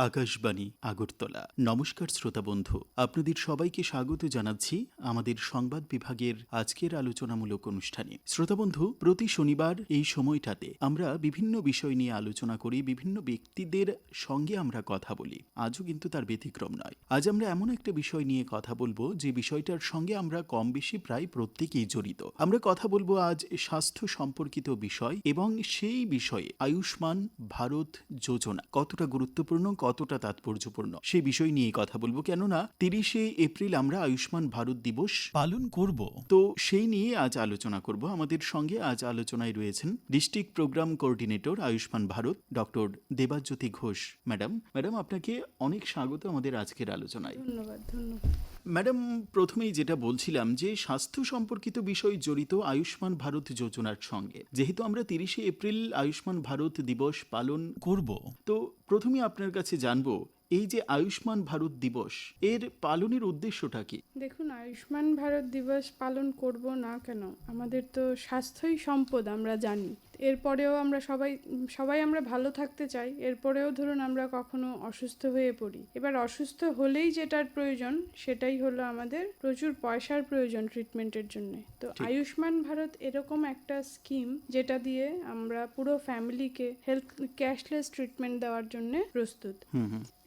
আকাশবাণী, আগরতলা। নমস্কার শ্রোতা বন্ধু, আপনাদের সবাইকে স্বাগত জানাচ্ছি আমাদের সংবাদ বিভাগের আজকের আলোচনামূলক অনুষ্ঠানে। শ্রোতা বন্ধু, প্রতি শনিবার এই সময়টাতে আমরা বিভিন্ন বিষয় নিয়ে আলোচনা করি, বিভিন্ন ব্যক্তিদের সঙ্গে আমরা কথা বলি। আজও কিন্তু তার ব্যতিক্রম নয়। আজ আমরা এমন একটা বিষয় নিয়ে কথা বলব, যে বিষয়টার সঙ্গে আমরা কম বেশি প্রায় প্রত্যেকেই জড়িত। আমরা কথা বলব আজ স্বাস্থ্য সম্পর্কিত বিষয় এবং সেই বিষয়ে আয়ুষ্মান ভারত যোজনা কতটা গুরুত্বপূর্ণ কতটা তাৎপর্যপূর্ণ? সে বিষয় নিয়ে কথা বলব। কেননা তিরিশে এপ্রিল আমরা আয়ুষ্মান ভারত দিবস পালন করব। তো সেই নিয়ে আজ আলোচনা করব। আমাদের সঙ্গে আজ আলোচনায় রয়েছেন district programme coordinator Ayushman Bharat doctor Debajyoti Ghosh. Madam madam আপনাকে অনেক স্বাগত আমাদের আজকের আলোচনায়। ধন্যবাদ ধন্যবাদ। ম্যাডাম, প্রথমেই যেটা বলছিলাম যে, স্বাস্থ্য সম্পর্কিত বিষয় জড়িত আয়ুষ্মান ভারত যোজনার সঙ্গে। যেহেতু আমরা তিরিশে এপ্রিল আয়ুষ্মান ভারত দিবস পালন করব, তো প্রথমে আপনার কাছে জানব, এই যে আয়ুষ্মান ভারত দিবস, এর পালনের উদ্দেশ্যটা কি? দেখুন, আয়ুষ্মান ভারত দিবস পালন করব না কেন? আমাদের তো স্বাস্থ্যই সম্পদ, আমরা জানি। এরপরেও আমরা সবাই সবাই আমরা ভালো থাকতে চাই। এরপরেও ধরুন আমরা কখনো অসুস্থ হয়ে পড়ি। এবার অসুস্থ হলেই যেটার প্রয়োজন সেটাই হলো আমাদের প্রচুর পয়সার প্রয়োজন ট্রিটমেন্টের জন্য। তো আয়ুষ্মান ভারত এরকম একটা স্কিম যেটা দিয়ে আমরা পুরো ফ্যামিলিকে হেলথ ক্যাশলেস ট্রিটমেন্ট দেওয়ার জন্য প্রস্তুত।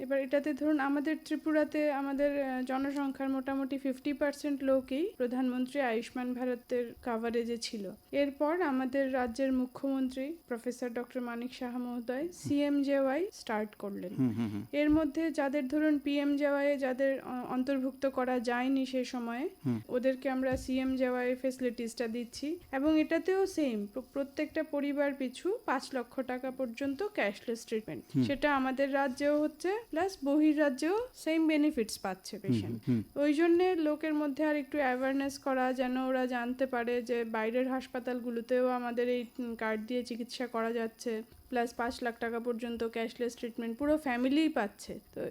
এবার এটাতে ধরুন আমাদের ত্রিপুরাতে আমাদের জনসংখ্যার মোটামুটি ফিফটি পার্সেন্ট লোকই প্রধানমন্ত্রী আয়ুষ্মান ভারতের কাভারেজে ছিল। এরপর আমাদের রাজ্যের মুখ্যমন্ত্রী প্রফেসর ডক্টর মানিক সাহা মহোদয় সিএমজেওয়াই স্টার্ট করলেন। এর মধ্যে যাদের ধরুন পিএম জেওয়াই যাদের অন্তর্ভুক্ত করা যায়নি সে সময়ে ওদেরকে আমরা সিএম জেওয়াই ফেসিলিটিসটা দিচ্ছি এবং এটাতেও সেম প্রত্যেকটা পরিবার পিছু পাঁচ লক্ষ টাকা পর্যন্ত ক্যাশলেস ট্রিটমেন্ট সেটা আমাদের রাজ্যেও হচ্ছে প্লাস বহির রাজ্যেও সেম বেনিফিটস পাচ্ছে পেশেন্ট ওই জন্যে লোকের মধ্যে আর একটু অ্যাওয়ারনেস করা যেন ওরা জানতে পারে যে বাইরের হাসপাতালগুলোতেও আমাদের এই কার্ড দিয়ে চিকিৎসা করা যাচ্ছে। প্লাস পাঁচ লাখ টাকা পর্যন্ত ক্যাশলেস ট্রিটমেন্ট পুরো ফ্যামিলিই পাচ্ছে। তো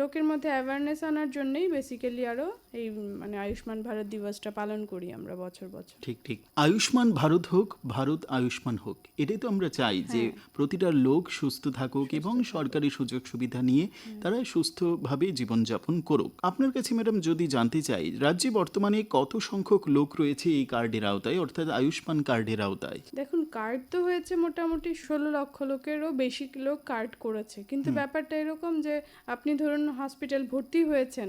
লোকের মধ্যে অ্যাওয়ারনেস আনার জন্যই বেসিক্যালি আরও এই মানে আয়ুষ্মান ভারত দিবসটা পালন করি আমরা বছর বছর। ঠিক ঠিক। আয়ুষ্মান ভারত হোক ভারত আয়ুষ্মান হোক এটাই তো আমরা চাই যে প্রতিটা লোক সুস্থ থাকুক এবং সরকারি সুযোগ সুবিধা নিয়ে তারা সুস্থভাবে জীবনযাপন করুক। আপনার কাছে ম্যাডাম যদি জানতে চাই রাজ্যে বর্তমানে কত সংখ্যক লোক রয়েছে এই কার্ডের আওতায় অর্থাৎ আয়ুষ্মান কার্ডের আওতায়? দেখুন কার্ড তো হয়েছে মোটামুটি ষোলো লক্ষ লোকেরও বেশি লোক কার্ড করেছে। কিন্তু ব্যাপারটা এরকম যে আপনি ধরুন হসপিটাল ভর্তি হয়েছেন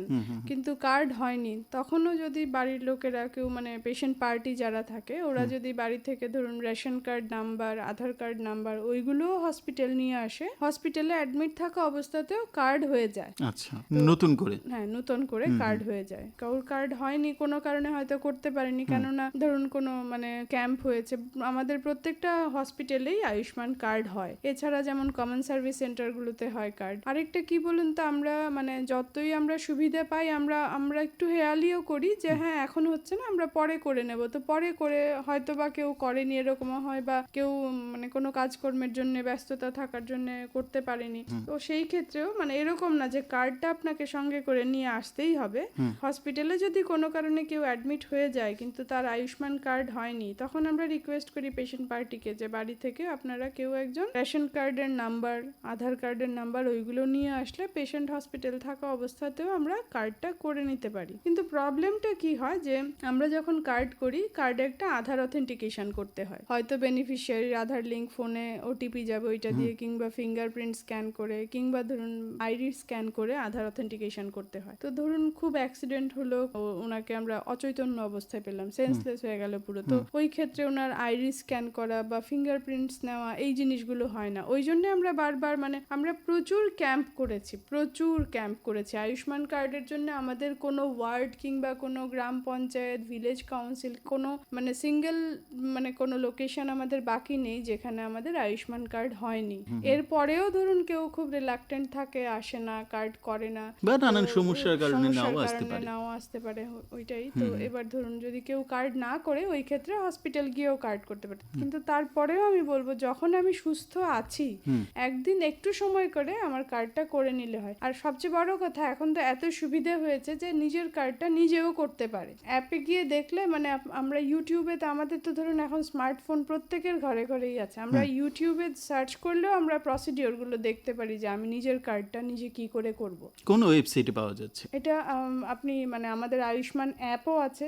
কিন্তু কার্ড হয়নি তখনও যদি বাড়ির লোকেরা কেউ মানে পেশেন্ট পার্টি যারা থাকে ওরা যদি বাড়ি থেকে ধরুন ration card number Aadhaar card number ওইগুলোও হসপিটাল নিয়ে আসে হসপিটালে অ্যাডমিট থাকা অবস্থাতেও কার্ড হয়ে যায়। আচ্ছা নতুন করে? হ্যাঁ নতুন করে কার্ড হয়ে যায়। কারোর কার্ড হয়নি কোনো কারণে হয়তো করতে পারেনি কেননা ধরুন কোনো মানে ক্যাম্প হয়েছে আমাদের প্রত্যেকটা হসপিটালেই আয়ুষ্মান কার্ড হয়। এছাড়া যেমন কমন সার্ভিস সেন্টারগুলোতে হয় কার্ড আরেকটা কি বলুন তো আমরা মানে যতই আমরা সুবিধা পাই আমরা আমরা একটু হেয়ালিও করি যে হ্যাঁ এখন হচ্ছে না আমরা পরে করে নেব। তো পরে করে হয়তো বা কেউ করেনি এরকমও হয় বা কেউ মানে কোনো কাজকর্মের জন্য ব্যস্ততা থাকার জন্য করতে পারেনি। তো সেই ক্ষেত্রেও মানে এরকম না যে কার্ডটা আপনাকে সঙ্গে করে নিয়ে আসতেই হবে। হসপিটালে যদি কোনো কারণে কেউ অ্যাডমিট হয়ে যায় কিন্তু তার আয়ুষ্মান কার্ড হয়নি তখন আমরা রিকোয়েস্ট করি পেশেন্ট পার্টিকে যে বাড়ি থেকে আপনারা কেউ একজন রেশন কার্ডের নাম্বার আধার কার্ডের নাম্বার ওইগুলো নিয়ে আসলে পেশেন্ট হসপিটাল থাকা অবস্থাতেও আমরা কার্ডটা করে নিতে পারি। কিন্তু প্রবলেমটা কি হয় যে আমরা যখন কার্ড করি কার্ডে একটা আধার অথেন্টিকেশন করতে হয়। হয়তো বেনিফিশিয়ারির আধার লিঙ্ক ফোনে ওটিপি যাবে ওইটা দিয়ে কিংবা ফিঙ্গারপ্রিন্ট স্ক্যান করে কিংবা ধরুন আইডি স্ক্যান করে আধার অথেন্টিকেশন করতে হয়। তো ধরুন খুব অ্যাক্সিডেন্ট হলো ওনাকে আমরা অচৈতন্য অবস্থায় পেলাম সেন্সলেস হয়ে গেল পুরো। তো ওই ক্ষেত্রে ওনার আইডি স্ক্যান করা বা ফিঙ্গারপ্রিন্টস নেওয়া এই জিনিসগুলো হয় না। ওই জন্য আমরা বারবার মানে আমরা প্রচুর ক্যাম্প করেছি প্রচুর ক্যাম্প করেছি। আয়ুষ্মান কার্ডের জন্য আমাদের কোনো ওয়ার্ড কিংবা কোনো গ্রাম পঞ্চায়েত ভিলেজ কাউন্সিল কোনো মানে সিঙ্গেল মানে কোনো লোকেশন আমাদের বাকি নেই যেখানে আমাদের আয়ুষ্মান কার্ড হয়নি। এরপরেও ধরুন কেউ খুব রিলাক্টেন্ট থাকে আসে না কার্ড করে না। বা নানান সমস্যার কারণে নাও আসতে পারে। নাও আসতে পারে ওইটাই। তো এবার ধরুন যদি কেউ কার্ড না করে ওই ক্ষেত্রে হসপিটাল গিয়েও কার্ড করতে পারে। কিন্তু তারপরেও আমি বলব যখন আমি সুস্থ সুস্থ আছি। একদিন একটু সময় করে আমার কার্ডটা করে নিলে হয়। আর সবচেয়ে বড় কথা এখন তো এত সুবিধে হয়েছে যে নিজের কার্ডটা নিজেও করতে পারে। অ্যাপে গিয়ে দেখলে মানে আমরা ইউটিউবে তো আমাদের তো ধরুন এখন স্মার্টফোন প্রত্যেকের ঘরে ঘরেই আছে। আমরা ইউটিউবে সার্চ করলেও আমরা প্রসিডিওরগুলো দেখতে পারি যে আমি নিজের কার্ডটা নিজে কি করে করব। কোন ওয়েবসাইটে পাওয়া যাচ্ছে? এটা আপনি মানে আমাদের আয়ুষ্মান অ্যাপও আছে।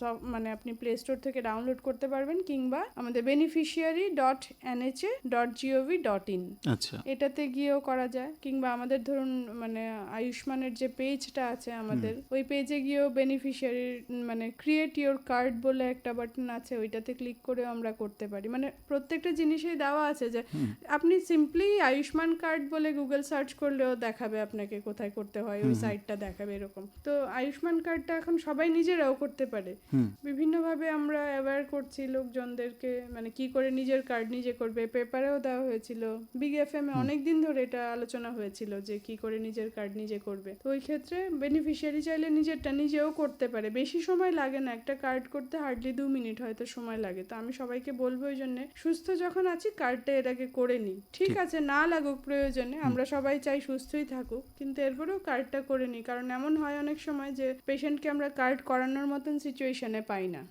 সব মানে আপনি প্লে স্টোর থেকে ডাউনলোড করতে পারবেন কিংবা আমাদের beneficiary dot NHA dot G O V dot in আচ্ছা। এটাতে গিয়েও করা যায়। কিংবা আমাদের ধরুন মানে আয়ুষ্মানের যে পেজটা আছে আমাদের ওই পেজে গিয়েও বেনিফিশিয়ারি মানে ক্রিয়েট ইওর কার্ড বলে একটা বাটন আছে ওইটাতে ক্লিক করেও আমরা করতে পারি। মানে প্রত্যেকটা জিনিসেই দেওয়া আছে যে আপনি সিম্পলি আয়ুষ্মান কার্ড বলে গুগল সার্চ করলেও দেখাবে আপনাকে কোথায় করতে হয় ওই সাইটটা দেখাবে এরকম। তো আয়ুষ্মান কার্ডটা এখন সবাই নিজেরাও করতে পারে। বিভিন্নভাবে আমরা অ্যাওয়্যার করছি লোকজনদেরকে মানে কি করে নিজের কার্ড নিজে করবে পেপারেও দেওয়া হয়েছিল। বিগ এফ এম এ অনেকদিন ধরে এটা আলোচনা হয়েছিল যে কি করে নিজের কার্ড নিজে করবে। তো ওই ক্ষেত্রে বেনিফিশিয়ারি চাইলে নিজেরটা নিজেও করতে পারে। বেশি সময় লাগে না একটা কার্ড করতে হার্ডলি দু মিনিট হয়তো সময় লাগে। তো আমি সবাইকে বলব ওই জন্য সুস্থ যখন আছি কার্ডটা এটাকে করে নিই। ঠিক আছে না লাগুক প্রয়োজনে আমরা সবাই চাই সুস্থই থাকুক কিন্তু এরপরেও কার্ডটা করে নিই। কারণ এমন হয় অনেক সময় যে পেশেন্টকে আমরা কার্ড করানোর মতন সিচুয়েশনে পাই না।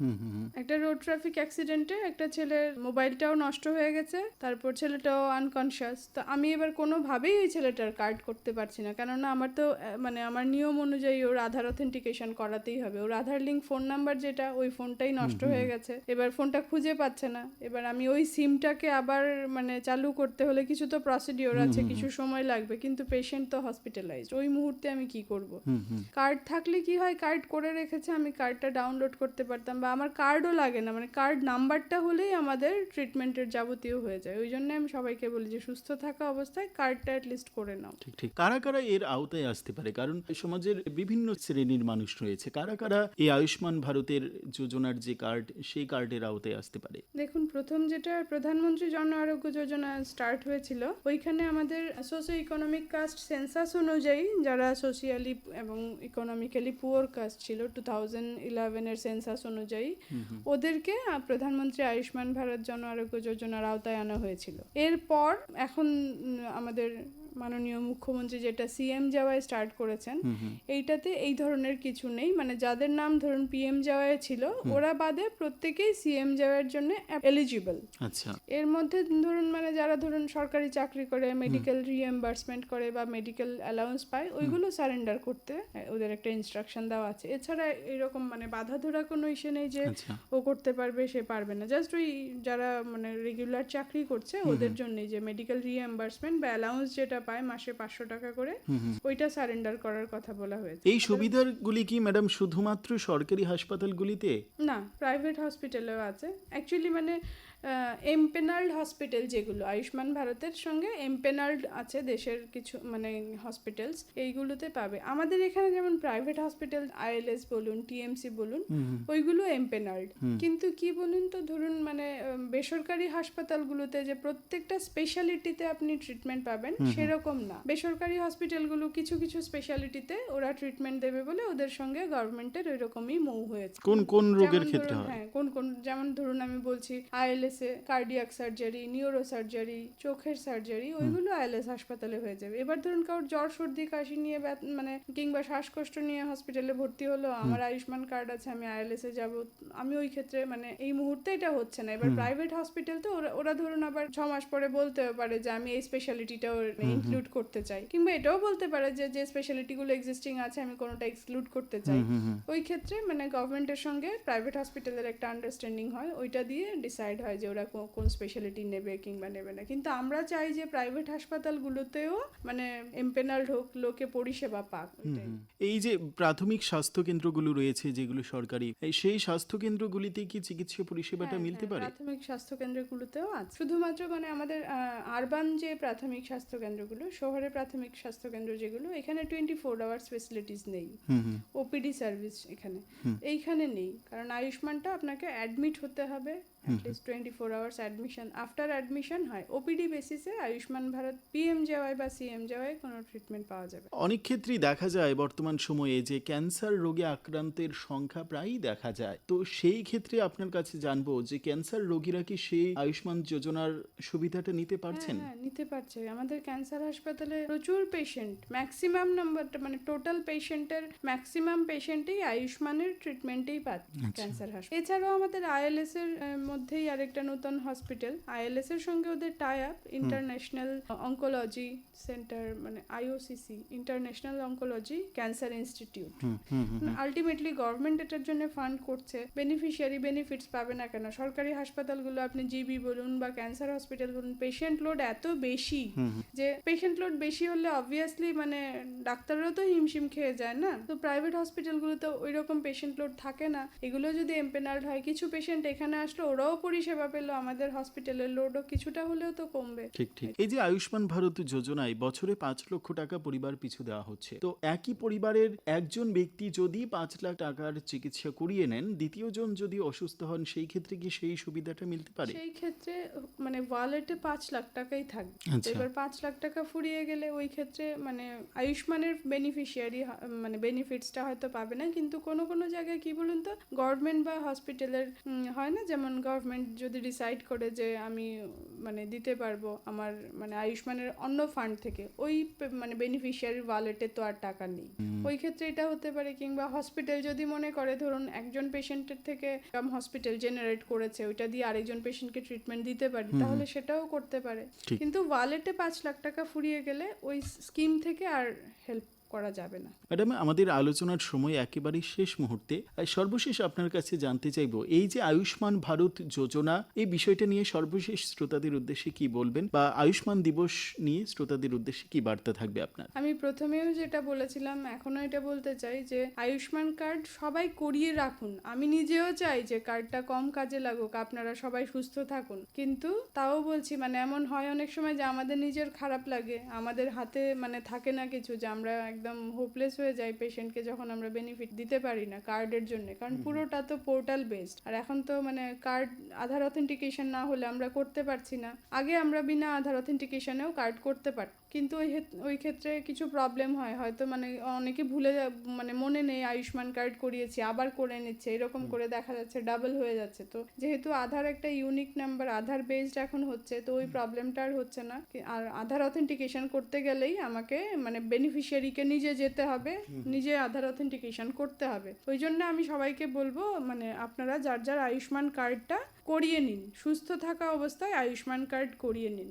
একটা রোড ট্রাফিক অ্যাক্সিডেন্টে একটা ছেলের মোবাইলটাও নষ্ট হয়ে গেছে তারপর ছেলেটাও আনকনশিয়াস তো আমি এবার কোনোভাবেই ওই ছেলেটার কার্ড করতে পারছি না। কেননা আমার তো মানে আমার নিয়ম অনুযায়ী ওর আধার অথেন্টিকেশন করাতেই হবে। ওর আধার লিঙ্ক ফোন নাম্বার যেটা ওই ফোনটাই নষ্ট হয়ে গেছে। এবার ফোনটা খুঁজে পাচ্ছে না। এবার আমি ওই সিমটাকে আবার মানে চালু করতে হলে কিছু তো প্রসিডিওর আছে কিছু সময় লাগবে কিন্তু পেশেন্ট তো হসপিটালাইজড ওই মুহূর্তে আমি কি করব? কার্ড থাকলে কি হয়? কার্ড করে রেখেছে আমি কার্ডটা ডাউনলোড করতে পারতাম বা আমার কার্ডও লাগে না। মানে কার্ড নাম্বারটা হলেই আমাদের ট্রিটমেন্টের যাবতীয় হয়ে যায়। ওই জন্য আমি সবাইকে বলি যে সুস্থ থাকা অবস্থায় কার্ডটা লিস্ট করে নাও। ঠিক ঠিক। কারা কারা এর আওতায় আসতে পারে? কারণ সমাজের বিভিন্ন শ্রেণির মানুষ রয়েছে। কারা কারা এই আয়ুষ্মান ভারতের যোজনার যে কার্ড সেই কার্ডের আওতায় আসতে পারে? দেখুন প্রথম যেটা প্রধানমন্ত্রী জন আরোগ্য যোজনা স্টার্ট হয়েছিল ওইখানে আমাদের সোশিও ইকোনমিক কাস্ট সেন্সাস অনুযায়ী যারা সোশিয়ালি এবং ইকোনমিক্যালি পুয়ার কাস্ট ছিল টু থাউজেন্ড ইলেভেনের সেন্সাস অনুযায়ী ওদেরকে প্রধানমন্ত্রী আয়ুষ্মান ভারত জন আরোগ্য যোজনার আওতায় আনা হয়েছিল। এরপর এখন আমাদের মাননীয় মুখ্যমন্ত্রী যেটা সিএম যাওয়ায় স্টার্ট করেছেন এইটাতে এই ধরনের কিছু নেই। মানে যাদের নাম ধরুন পিএম যাওয়ায় ছিল ওরা বাদে প্রত্যেকেই সিএম যাওয়ার জন্য এলিজিবল আচ্ছা। এর মধ্যে ধরুন মানে যারা ধরুন সরকারি চাকরি করে মেডিকেল রিএম্বার্সমেন্ট করে বা মেডিকেল অ্যালাউন্স পায় ওইগুলো সারেন্ডার করতে ওদের একটা ইনস্ট্রাকশন দেওয়া আছে। এছাড়া এরকম মানে বাধা ধরা কোনো ইসে নেই যে আচ্ছা। ও করতে পারবে সে পারবে না। জাস্ট ওই যারা মানে রেগুলার চাকরি করছে ওদের জন্যই যে মেডিকেল রিএম্বার্সমেন্ট বা অ্যালাউন্স যেটা পায় মাসে পাঁচশো টাকা করে ওইটা সারেন্ডার করার কথা বলা হয়েছে। এই সুবিধাগুলি কি ম্যাডাম শুধুমাত্র সরকারি হাসপাতালগুলিতে? না প্রাইভেট হসপিটালেও আছে। অ্যাকচুয়ালি মানে এমপেনাল্ড হসপিটাল যেগুলো আয়ুষ্মান ভারতের সঙ্গে এমপেনাল্ড আছে দেশের কিছু মানে হসপিটালস এইগুলোতে পাবে। আমাদের এখানে যেমন প্রাইভেট হসপিটাল আইএলএস বলুন টিএমসি বলুন ওইগুলো এমপেনাল্ড কিন্তু কি বলুন তো ধরুন মানে বেসরকারি হাসপাতালগুলোতে যে প্রত্যেকটা স্পেশালিটিতে আপনি ট্রিটমেন্ট পাবেন সেরকম না। বেসরকারি হসপিটালগুলো কিছু কিছু স্পেশালিটিতে ওরা ট্রিটমেন্ট দেবে বলে ওদের সঙ্গে গভর্নমেন্টের ওইরকমই মৌ হয়েছে। কোন কোন রোগের ক্ষেত্রে হয়? হ্যাঁ কোন কোন যেমন ধরুন আমি বলছি আইএলএস এ কার্ডিয়াক সার্জারি নিউরো সার্জারি চোখের সার্জারি ওইগুলো আইএলএস হাসপাতালে হয়ে যাবে। এবার ধরুন কারোর জ্বর সর্দি কাশি নিয়ে মানে কিংবা শ্বাসকষ্ট নিয়ে হসপিটালে ভর্তি হলো আমার আয়ুষ্মান কার্ড আছে আমি আইএলএস এ যাব আমি ওই ক্ষেত্রে মানে এই মুহূর্তে এটা হচ্ছে না। এবার প্রাইভেট হসপিটাল তো ওরা- ধরুন আবার ছ মাস পরে বলতে পারে যে আমি এই স্পেশালিটিটাও ইনক্লুড করতে চাই। কিংবা এটাও বলতে পারে যে যে স্পেশালিটিগুলো এক্সিস্টিং আছে আমি কোনোটা এক্সক্লুড করতে চাই। ওই ক্ষেত্রে মানে গভর্নমেন্টের সঙ্গে প্রাইভেট হসপিটালের একটা আন্ডারস্ট্যান্ডিং হয় ওইটা দিয়ে ডিসাইড হয় যে ওরা কোন স্পেশালিটি নেবে কিংবা নেবে না। কিন্তু আমরা চাই যে প্রাইভেট হাসপাতালগুলোতেও মানে এমপেনাল্ড হোক লোকে পরিষেবা পাক এই যে প্রাথমিক স্বাস্থ্য কেন্দ্রগুলো রয়েছে যেগুলো সরকারি সেই স্বাস্থ্য কেন্দ্রগুলিতে কি চিকিৎসা পরিষেবাটা হ্যাঁ, মিলতে হ্যাঁ, পারে? প্রাথমিক স্বাস্থ্য কেন্দ্রগুলোতেও আছে। শুধুমাত্র মানে আমাদের আরবান যে প্রাথমিক স্বাস্থ্য কেন্দ্রগুলো শহরে প্রাথমিক স্বাস্থ্য কেন্দ্র যেগুলো এখানে টোয়েন্টি ফোর আওয়ার্স ফেসিলিটিস নেই ওপিডি সার্ভিস এখানে। এইখানে নেই। কারণ আয়ুষ্মানটা আপনাকে অ্যাডমিট হতে হবে। At least twenty four hours admission after admission হয় ওপিডি বেসিসে আয়ুষ্মান ভারত পিএমজেওয়াই বা সিএমজেওয়াই কোনো ট্রিটমেন্ট পাওয়া যাবে। অনেক ক্ষেত্রেই দেখা যায় বর্তমান সময়ে যে ক্যান্সার রোগে আক্রান্তের সংখ্যা প্রায়ই দেখা যায়। তো সেই ক্ষেত্রে আপনার কাছে জানব যে ক্যান্সার রোগীরা কি সেই আয়ুষ্মান যোজনার সুবিধাটা নিতে পারছেন? হ্যাঁ, হ্যাঁ, নিতে পারছে। আমাদের ক্যান্সার হাসপাতালে প্রচুর পেশেন্ট ম্যাক্সিমাম নাম্বারটা মানে টোটাল পেশেন্টের ম্যাক্সিমাম পেশেন্টই আয়ুষ্মানের ট্রিটমেন্টেই পাচ্ছে আচ্ছা। ক্যান্সার হাসপাতাল। এছাড়াও আমাদের আইএলএস এর মধ্যেই আরেকটা নতুন হসপিটাল আইএলএস এর সঙ্গে ওদের tie up international oncology centre মানে IOCC international oncology cancer institute. Ultimately government এটার জন্য ফান্ড করছে বেনিফিশিয়ারি বেনিফিটস পাবে না কেন? সরকারি হাসপাতালগুলো আপনি জিবি বলুন বা ক্যান্সার হসপিটাল বলুন পেশেন্ট লোড এত বেশি। যে পেশেন্ট লোড বেশি হলে অবভিয়াসলি মানে ডাক্তাররাও তো হিমশিম খেয়ে যায় না। তো প্রাইভেট হসপিটালগুলোতে ওই রকম পেশেন্ট লোড থাকে না। এগুলো যদি এমপেনাল্ড হয় কিছু পেশেন্ট এখানে আসলো ওরাও পরিষেবা পেল আমাদের হসপিটালের লোডও কিছুটা হলেও তো কমবে। ঠিক ঠিক। এই যে আয়ুষ্মান ভারত যোজনায় বছরে পাঁচ লক্ষ টাকা পরিবার পিছু দেওয়া হচ্ছে তো একই পরিবারের একজন ব্যক্তি যদি পাঁচ লাখ টাকার চিকিৎসা করিয়ে নেন দ্বিতীয় জন যদি অসুস্থ হন সেই ক্ষেত্রে কি সেই সুবিধাটা মিলতে পারে? সেই ক্ষেত্রে মানে ওয়ালেটে পাঁচ লাখ টাকাই থাকবে। আচ্ছা। এবার পাঁচ লাখ টাকা ফুরিয়ে গেলে ওই ক্ষেত্রে মানে আয়ুষ্মানের বেনিফিশিয়ারি মানে বেনিফিটসটা হয়তো পাবে না কিন্তু কোনো কোনো জায়গায় কি বলুন তো গভর্নমেন্ট বা হসপিটালের হয় না? যেমন গভর্নমেন্ট যদি ডিসাইড করে যে আমি মানে দিতে পারব আমার মানে আয়ুষ্মানের অন্য ফান্ড থেকে ওই মানে বেনিফিশিয়ারি ওয়ালেটে তো আর টাকা নেই। ওই ক্ষেত্রে এটা হতে পারে কিংবা হসপিটাল যদি মনে করে ধরুন একজন পেশেন্টের থেকে হসপিটাল জেনারেট করেছে ওইটা দিয়ে আরেকজন পেশেন্টকে ট্রিটমেন্ট দিতে পারি তাহলে সেটাও করতে পারে। কিন্তু ওয়ালেটে পাঁচ লাখ টাকা ফুরিয়ে গেলে ওই স্কিম থেকে আর হেল্প করা যাবে না। ম্যাডাম আমাদের আলোচনার সময় একেবারে শেষ মুহূর্তে। সর্বশেষ আপনার কাছে জানতে চাইব এই যে আয়ুষ্মান ভারত যোজনা এই বিষয়টা নিয়ে সর্বশেষ শ্রোতাদের উদ্দেশ্যে কি বলবেন? বা আয়ুষ্মান দিবস নিয়ে শ্রোতাদের উদ্দেশ্যে কি বার্তা থাকবে আপনার? আমি প্রথমেও যেটা বলেছিলাম এখনও এটা বলতে চাই যে আয়ুষ্মান কার্ড সবাই করিয়ে রাখুন। আমি নিজেও চাই যে কার্ডটা কম কাজে লাগুক আপনারা সবাই সুস্থ থাকুন। কিন্তু তাও বলছি মানে এমন হয় অনেক সময় যে আমাদের নিজের খারাপ লাগে আমাদের হাতে মানে থাকে না কিছু যে আমরা একদম হোপলেস হয়ে যাই পেশেন্টকে যখন আমরা বেনিফিট দিতে পারি না কার্ডের জন্য। কারণ পুরোটা তো পোর্টাল বেসড আর এখন তো মানে কার্ড আধার অথেন্টিকেশন না হলে আমরা করতে পারছি না। আগে আমরা বিনা আধার অথেন্টিকেশনেও কার্ড করতে পারি কিন্তু ওই ওই ক্ষেত্রে কিছু প্রবলেম হয়। হয়তো মানে অনেকে ভুলে মানে মনে নেই আয়ুষ্মান কার্ড করিয়েছি আবার করে নিচ্ছে এরকম করে দেখা যাচ্ছে ডাবল হয়ে যাচ্ছে। তো যেহেতু আধার একটা ইউনিক নাম্বার আধার বেসড এখন হচ্ছে তো ওই প্রবলেমটা আর হচ্ছে না। আর আধার অথেন্টিকেশন করতে গেলেই আমাকে মানে বেনিফিশিয়ারিকে নিজে যেতে হবে, নিজে আধার অথেন্টিকেশন করতে হবে। ওই জন্য আমি সবাইকে বলব মানে আপনারা যার যার আয়ুষ্মান কার্ডটা করিয়ে নিন, সুস্থ থাকা অবস্থায় আয়ুষ্মান কার্ড করিয়ে নিন।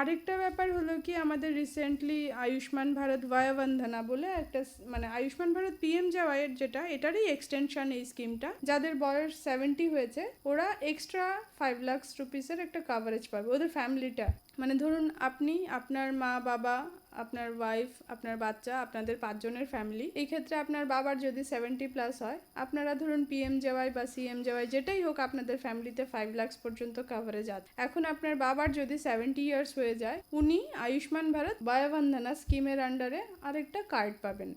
আরেকটা ব্যাপার হলো কি, আমাদের রিসেন্টলি আয়ুষ্মান ভারত বয়বন্ধনা বলে একটা মানে আয়ুষ্মান ভারত পিএম এর যেটা, এটারই এক্সটেনশন এই স্কিমটা যাদের বয়স সেভেন্টি হয়েছে, ওরা এক্সট্রা ফাইভ লাখস রুপিসের একটা কাভারেজ পাবে, ওদের ফ্যামিলিটা মানে ধরুন আপনি, আপনার মা বাবা আপনার ওয়াইফ আপনার বাচ্চা আপনাদের পাঁচজনের ফ্যামিলি এই ক্ষেত্রে আপনার বাবার যদি সেভেন্টি প্লাস হয় আপনারা ধরুন পিএম জেওয়াই বা সিএম জেওয়াই যেটাই হোক আপনাদের ফ্যামিলিতে ফাইভ লাখস পর্যন্ত কাভারেজ আছে এখন আপনার বাবার যদি সেভেন্টি ইয়ার্স হয়ে যায় উনি আয়ুষ্মান ভারত বয়বন্ধনা স্কিমের আন্ডারে আরেকটা কার্ড পাবেন।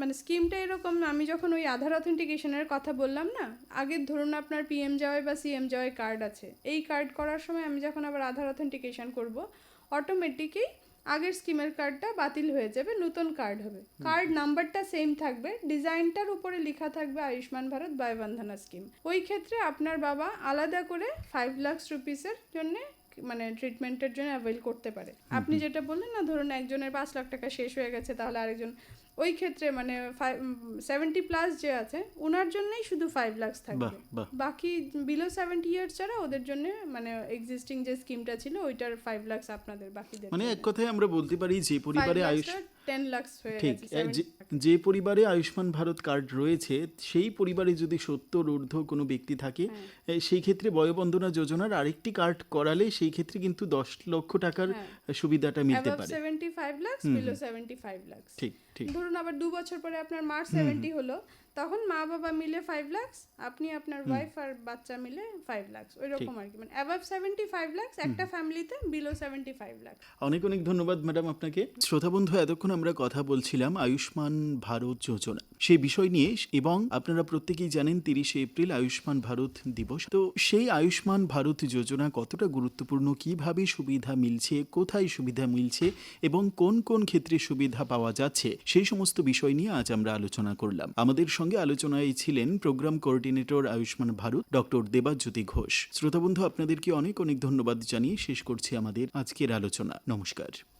মানে স্কিমটা এরকম আমি যখন ওই আধার অথেন্টিকেশনের কথা বললাম না আগে ধরুন আপনার পিএম জয় বা সিএম জয় কার্ড আছে। এই কার্ড করার সময় আমি যখন আবার আধার অথেন্টিকেশন করব অটোমেটিকই আগের স্কিমের কার্ডটা বাতিল হয়ে যাবে নতুন কার্ড হবে। কার্ড নাম্বারটা সেম থাকবে ডিজাইনটার উপরে লেখা থাকবে আয়ুষ্মান ভারত বয়বন্ধনা স্কিম। ওই ক্ষেত্রে আপনার বাবা আলাদা করে ফাইভ লাখস রুপিসের জন্য মানে ট্রিটমেন্টের জন্য অ্যাভেল করতে পারে। আপনি যেটা বললেন না ধরুন একজনের পাঁচ লাখ টাকা শেষ হয়ে গেছে তাহলে আরেকজন ওই ক্ষেত্রে মানে সেভেন্টি প্লাস যে আছে ওনার জন্যই শুধু ফাইভ লাখস থাকবে। বাকি বিলো সেভেন্টি ইয়ার্স ছাড়া ওদের জন্য মানে এক্সিস্টিং যে স্কিমটা ছিল ওইটার ফাইভ লাখস আপনাদের বাকিদের মানে এক কথায় আমরা বলতে পারি যে পরিবারে আয়ুষ টেন লাখস হয়ে ঠিক যে- পরিবারে আয়ুষ্মান ভারত কার্ড রয়েছে সেই পরিবারে যদি সত্তর ঊর্ধ্ব কোনো ব্যক্তি থাকে হ্যাঁ। সেই ক্ষেত্রে বয়বন্দনা যোজনার আরেকটি কার্ড করালে সেই ক্ষেত্রে কিন্তু দশ লক্ষ টাকার হ্যাঁ। সুবিধাটা মিলতে পারে। Seventy five lakhs below seventy five lakhs ঠিক ঠিক। ধরুন আবার দু বছর পরে আপনার মার্চ সেভেন্টি হলো তখন মা বাবা মিলে ফাইভ লাখস আপনি আপনার ওয়াইফ আর বাচ্চা মিলে ফাইভ লাখস ওই রকম আর কি। মানে অ্যাবাভ সেভেন্টি ফাইভ লাখস একটা ফ্যামিলিতে বিলো সেভেন্টি ফাইভ লাখস অনেক অনেক ধন্যবাদ ম্যাডাম আপনাকে। শ্রোতা বন্ধু এতক্ষণ আমরা কথা বলছিলাম আয়ুষ্মান ভারত যোজনা। সেই বিষয় নিয়ে এবং আপনারা প্রত্যেকেই জানেন তিরিশে এপ্রিল আয়ুষ্মান ভারত দিবস। তো সেই আয়ুষ্মান ভারত যোজনা কতটা গুরুত্বপূর্ণ? কীভাবে সুবিধা মিলছে? কোথায় সুবিধা মিলছে? এবং কোন কোন ক্ষেত্রে সুবিধা পাওয়া যাচ্ছে? সেই সমস্ত বিষয় নিয়ে আজ আমরা আলোচনা করলাম। আমাদের সঙ্গে আলোচনায় ছিলেন programme coordinator Ayushman Bharat, doctor Debajyoti Ghosh. শ্রোতাবন্ধু, আপনাদেরকে অনেক অনেক ধন্যবাদ জানিয়ে শেষ করছি আমাদের আজকের আলোচনা। নমস্কার।